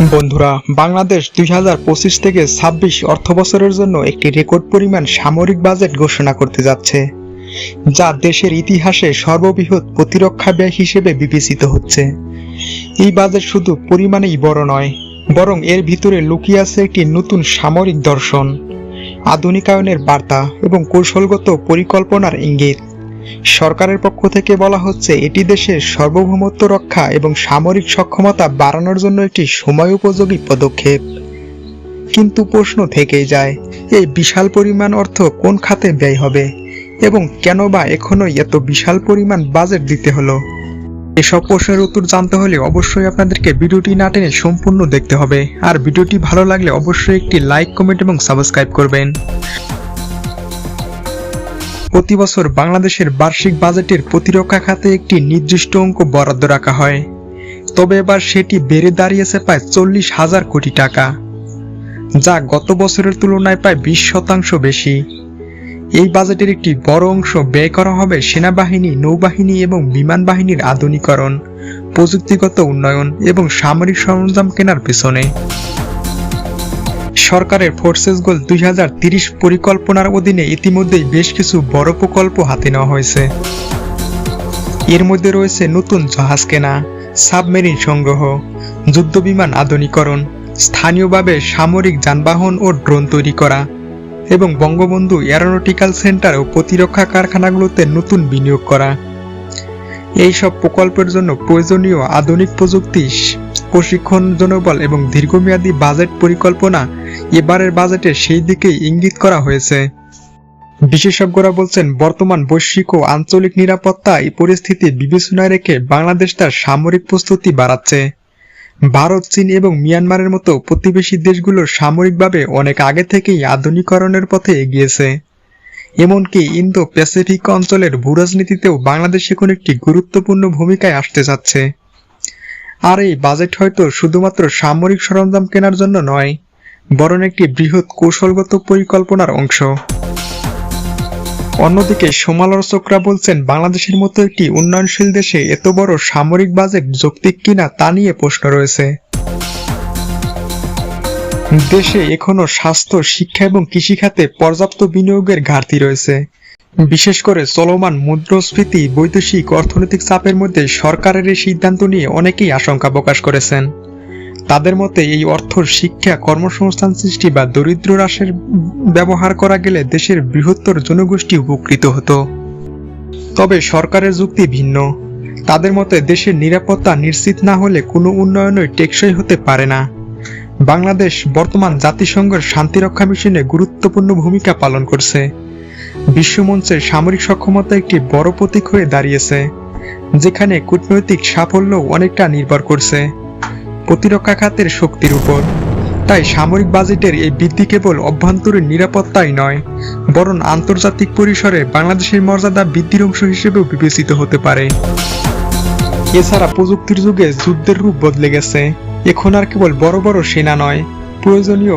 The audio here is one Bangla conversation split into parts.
বন্ধুরা, বাংলাদেশ দুই হাজার পঁচিশ থেকে ছাব্বিশ অর্থ বছরের জন্য একটি রেকর্ড পরিমাণ সামরিক বাজেট ঘোষণা করতে যাচ্ছে, যা দেশের ইতিহাসে সর্ববৃহৎ প্রতিরক্ষা ব্যয় হিসেবে বিবেচিত হচ্ছে। এই বাজেট শুধু পরিমাণেই বড় নয়, বরং এর ভিতরে লুকিয়ে আছে একটি নতুন সামরিক দর্শন, আধুনিকায়নের বার্তা এবং কৌশলগত পরিকল্পনার ইঙ্গিত। সরকারের পক্ষ থেকে বলা হচ্ছে, এটি দেশের সার্বভৌমত্ব রক্ষা এবং সামরিক সক্ষমতা বাড়ানোর জন্য একটি সময় উপযোগী পদক্ষেপ। কিন্তু প্রশ্ন থেকেই যায়, এই বিশাল পরিমাণ অর্থ কোন খাতে ব্যয় হবে এবং কেন বা এখনোই এত বিশাল পরিমাণ বাজেট দিতে হলো? এসব প্রশ্নের উত্তর জানতে হলে অবশ্যই আপনাদেরকে ভিডিওটি না টেনে সম্পূর্ণ দেখতে হবে। আর ভিডিওটি ভালো লাগলে অবশ্যই একটি লাইক, কমেন্ট এবং সাবস্ক্রাইব করবেন। প্রতি বছর বাংলাদেশের বার্ষিক বাজেটের প্রতিরক্ষা খাতে একটি নির্দিষ্ট অঙ্ক বরাদ্দ রাখা হয়। তবে এবার সেটি বেড়ে দাঁড়িয়েছে প্রায় চল্লিশ হাজার কোটি টাকা, যা গত বছরের তুলনায় প্রায় বিশ শতাংশ বেশি। এই বাজেটের একটি বড় অংশ ব্যয় করা হবে সেনাবাহিনী, নৌবাহিনী এবং বিমান বাহিনীর আধুনিকরণ, প্রযুক্তিগত উন্নয়ন এবং সামরিক সরঞ্জাম কেনার পেছনে। সরকারের ফোর্সেস গোল দুই পরিকল্পনার অধীনে ইতিমধ্যেই বেশ কিছু বড় প্রকল্প হাতে নেওয়া হয়েছে। এর মধ্যে রয়েছে নতুন জাহাজ কেনা, সাবমেরিন সংগ্রহ যুদ্ধবিমান আধুনিকরণ, স্থানীয়ভাবে সামরিক যানবাহন ও ড্রোন তৈরি করা এবং বঙ্গবন্ধু এরোনটিক্যাল সেন্টার ও প্রতিরক্ষা কারখানাগুলোতে নতুন বিনিয়োগ করা। এইসব প্রকল্পের জন্য প্রয়োজনীয় আধুনিক প্রযুক্তি প্রশিক্ষণ জনবল এবং দীর্ঘমেয়াদী বাজেট পরিকল্পনা এবারের বাজেটে সেই দিকেই ইঙ্গিত করা হয়েছে। বিশেষজ্ঞরা বলছেন, বর্তমান বৈশ্বিক ও আঞ্চলিক নিরাপত্তা এই পরিস্থিতি বিবেচনায় রেখে বাংলাদেশ তার সামরিক প্রস্তুতি বাড়াচ্ছে। ভারত, চীন এবং মিয়ানমারের মতো প্রতিবেশী দেশগুলো সামরিকভাবে অনেক আগে থেকেই আধুনিকরণের পথে এগিয়েছে। এমনকি ইন্দো প্যাসিফিক অঞ্চলের ভূরাজনীতিতেও বাংলাদেশ এখন একটি গুরুত্বপূর্ণ ভূমিকায় আসতে যাচ্ছে আর এই বাজেট হয়তো শুধুমাত্র সামরিক সরঞ্জাম কেনার জন্য নয়, বরং একটি বৃহৎ কৌশলগত পরিকল্পনার অংশ। অন্যদিকে সমালোচকরা বলছেন, বাংলাদেশের মতো একটি উন্নয়নশীল দেশে এত বড় সামরিক বাজেট যৌক্তিক কিনা তা নিয়ে প্রশ্ন রয়েছে। দেশে এখনও স্বাস্থ্য, শিক্ষা এবং কৃষিখাতে পর্যাপ্ত বিনিয়োগের ঘাটতি রয়েছে। বিশেষ করে চলমান মুদ্রাস্ফীতি, বৈদেশিক অর্থনৈতিক চাপের মধ্যে সরকারের এই সিদ্ধান্ত নিয়ে অনেকেই আশঙ্কা প্রকাশ করেছেন। তাদের মতে, এই অর্থ শিক্ষা, কর্মসংস্থান সৃষ্টি বা দরিদ্র হ্রাসের ব্যবহার করা গেলে দেশের বৃহত্তর জনগোষ্ঠী উপকৃত হতো। তবে সরকারের যুক্তি ভিন্ন। তাদের মতে, দেশের নিরাপত্তা নিশ্চিত না হলে কোনো উন্নয়নই টেকসই হতে পারে না। বাংলাদেশ বর্তমান জাতিসংঘের শান্তিরক্ষা মিশনে গুরুত্বপূর্ণ ভূমিকা পালন করছে। বিশ্বমঞ্চের সামরিক সক্ষমতা একটি বড় প্রতীক হয়ে দাঁড়িয়েছে, যেখানে কূটনৈতিক সাফল্য অনেকটা নির্ভর করছে। প্রতিরক্ষা খাতের শক্তির উপর। তাই সামরিক বাজেটের এই বৃদ্ধি কেবল অভ্যন্তরীণ নিরাপত্তাই নয়, বরং আন্তর্জাতিক পরিসরে বাংলাদেশের মর্যাদা বৃদ্ধির অংশ হিসেবেও বিবেচিত হতে পারে। এছাড়া প্রযুক্তির যুগে যুদ্ধের রূপ বদলে গেছে। এখন আর কেবল বড় বড় সেনা নয় প্রয়োজনীয়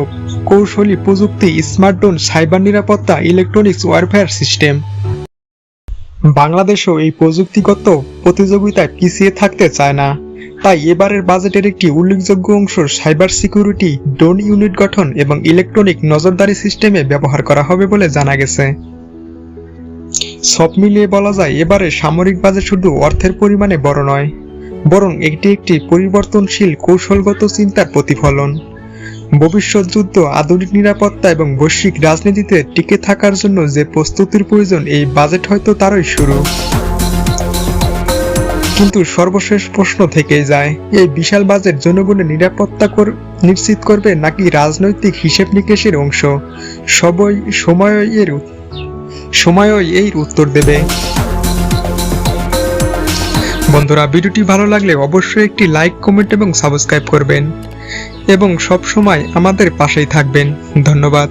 কৌশলী প্রযুক্তি স্মার্টফোন সাইবার নিরাপত্তা, ইলেকট্রনিক্স ওয়ারফেয়ার সিস্টেম। বাংলাদেশও এই প্রযুক্তিগত প্রতিযোগিতায় পিছিয়ে থাকতে চায় না। তাই এবারের বাজেটের একটি উল্লেখযোগ্য অংশ সাইবার সিকিউরিটি, ড্রোন ইউনিট গঠন এবং ইলেকট্রনিক নজরদারি সিস্টেমে ব্যবহার করা হবে বলে জানা গেছে। সব মিলিয়ে বলা যায়, এবারে সামরিক বাজেট শুধু অর্থের পরিমাণে বড় নয়, বরং এটি একটি পরিবর্তনশীল কৌশলগত চিন্তার প্রতিফলন। ভবিষ্যৎ যুদ্ধ, আধুনিক নিরাপত্তা এবং বৈশ্বিক রাজনীতিতে টিকে থাকার জন্য যে প্রস্তুতির প্রয়োজন, এই বাজেট হয়তো তারই শুরু। কিন্তু সর্বশেষ প্রশ্ন থেকেই যায়, এই বিশাল বাজেট জনগণের নিরাপত্তা নিশ্চিত করবে নাকি রাজনৈতিক হিসেব নিকেশের অংশ? সবই সময়, এর সময়ই এই উত্তর দেবে। বন্ধুরা, ভিডিওটি ভালো লাগলে অবশ্যই একটি লাইক কমেন্ট এবং সাবস্ক্রাইব করবেন। এবং সব সময় আমাদের পাশেই থাকবেন। ধন্যবাদ।